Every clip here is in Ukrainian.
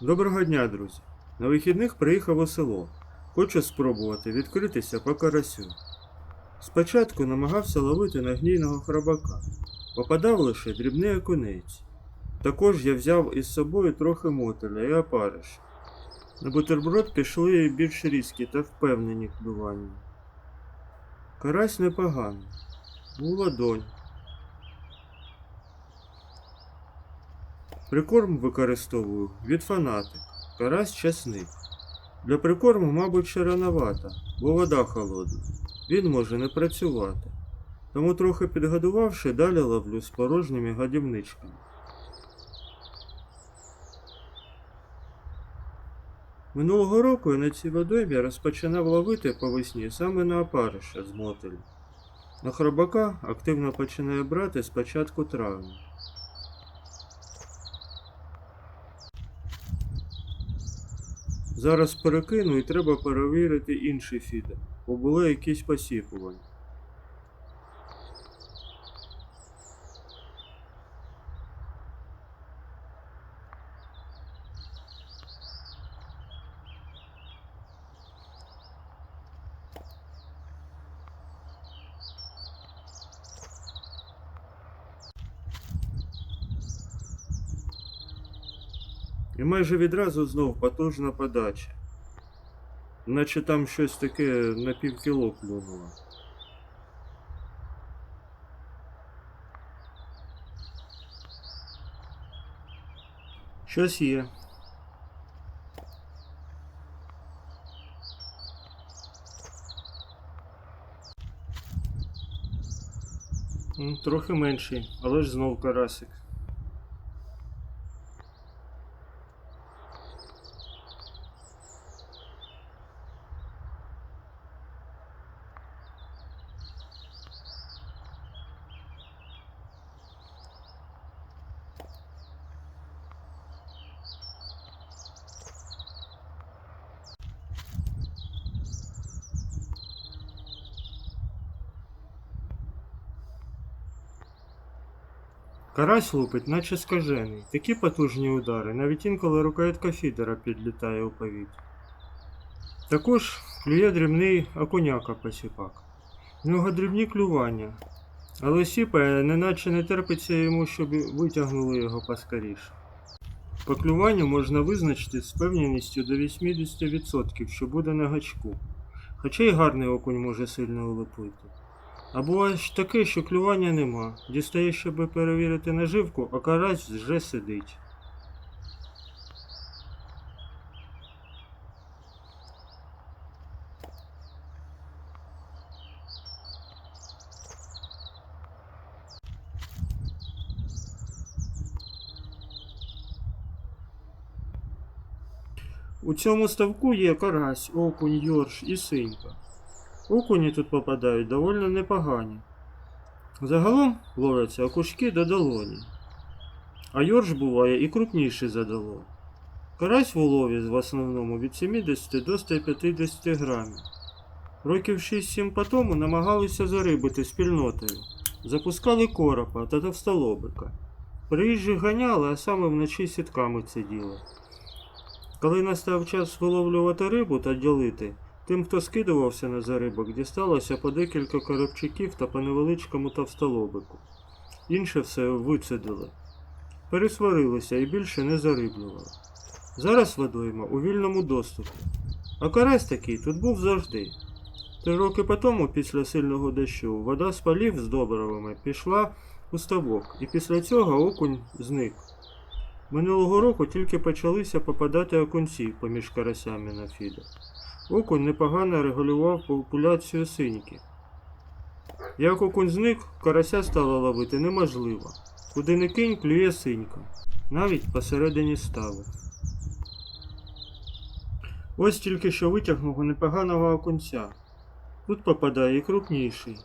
Доброго дня, друзі. На вихідних приїхав у село. Хочу спробувати відкритися по карасю. Спочатку намагався ловити на гнійного храбака. Попадав лише дрібний окунець. Також я взяв із собою трохи мотиля і опариш. На бутерброд пішли більш різкі та впевнені клювання. Карась непоганий. У ладонь. Прикорм використовую від фанатик. Карась часник. Для прикорму, мабуть, ще рановато, бо вода холодна. Він може не працювати. Тому трохи підгодувавши, далі ловлю з порожніми годівничками. Минулого року я на цій водоймі розпочинав ловити по весні саме на опариша з мотелю. На хробака активно починаю брати з початку травня. Зараз перекину і треба перевірити інший фідер, бо були якісь посіпування. І майже відразу знов потужна подача. Наче там щось таке на півкіло клюнуло. Щось є. Трохи менший, але ж знов карасик. Карась лупить, наче скажений. Такі потужні удари, навіть інколи рукоятка фідера підлітає у повітря. Також клює дрібний окуняка посіпак. В нього дрібні клювання, але сіпає, неначе не терпиться йому, щоб витягнули його поскоріше. По клюванню можна визначити з певненістю до 80%, що буде на гачку. Хоча й гарний окунь може сильно улепити. А буває ж таке, що клювання нема. Дістає, щоб перевірити наживку, а карась вже сидить. У цьому ставку є карась, окунь, йорш і синька. Окуні тут попадають доволі непогані. Загалом ловляться окушки до долоні. А йорш буває і крупніший за долонь. Карась в улові в основному від 70 до 150 грамів. Років 6-7 по тому намагалися зарибити спільнотою. Запускали коропа та товстолобика. Приїжджі ганяли, а саме вночі сітками сиділи. Коли настав час виловлювати рибу та ділити, Тим, хто скидувався на зарибок, дісталося по декілька коробчиків та по невеличкому товстолобику. Інше все вицедили. Пересварилися і більше не зариблювали. Зараз водойма у вільному доступі. А карась такий тут був завжди. Три роки по тому, після сильного дощу, вода з полів з добривами пішла у ставок, і після цього окунь зник. Минулого року тільки почалися попадати окунці поміж карасями на фідер. Окунь непогано регулював популяцію синьки. Як окунь зник, карася стало ловити неможливо. Куди не кинь, клює синька, навіть посередині ставу. Ось тільки що витягнув непоганого окунця. Тут попадає крупніший.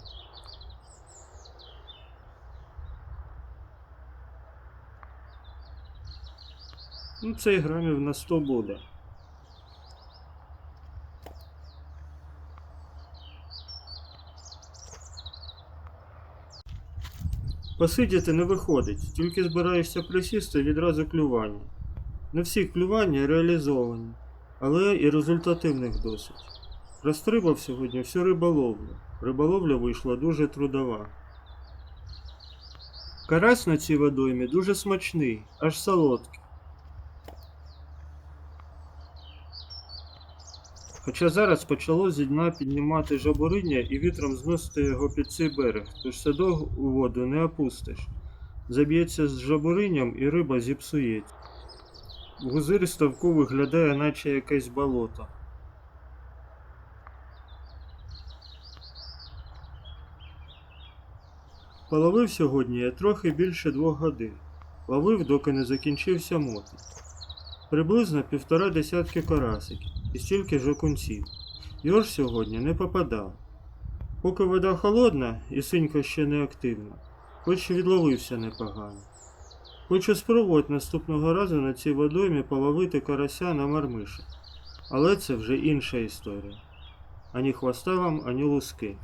Ну, цей грамів на 100 буде. Посидіти не виходить, тільки збираєшся присісти відразу клювання. Не всі клювання реалізовані, але і результативних досить. Розтрибав сьогодні всю риболовлю. Риболовля вийшла дуже трудова. Карась на цій водоймі дуже смачний, аж солодкий. Хоча зараз почало зі дна піднімати жабуриння і вітром зносити його під цей берег, тож садок у воду не опустиш. Заб'ється з жабуринням і риба зіпсується. В гузирі ставку виглядає, наче якесь болото. Половив сьогодні я трохи більше двох годин. Ловив, доки не закінчився мотик. Приблизно півтора десятки карасиків і стільки ж окунців. Йорш сьогодні не попадав. Поки вода холодна і синька ще не активна, хоч відловився непогано. Хочу спробувати наступного разу на цій водоймі половити карася на мармиша. Але це вже інша історія. Ані хвоста вам, ані луски.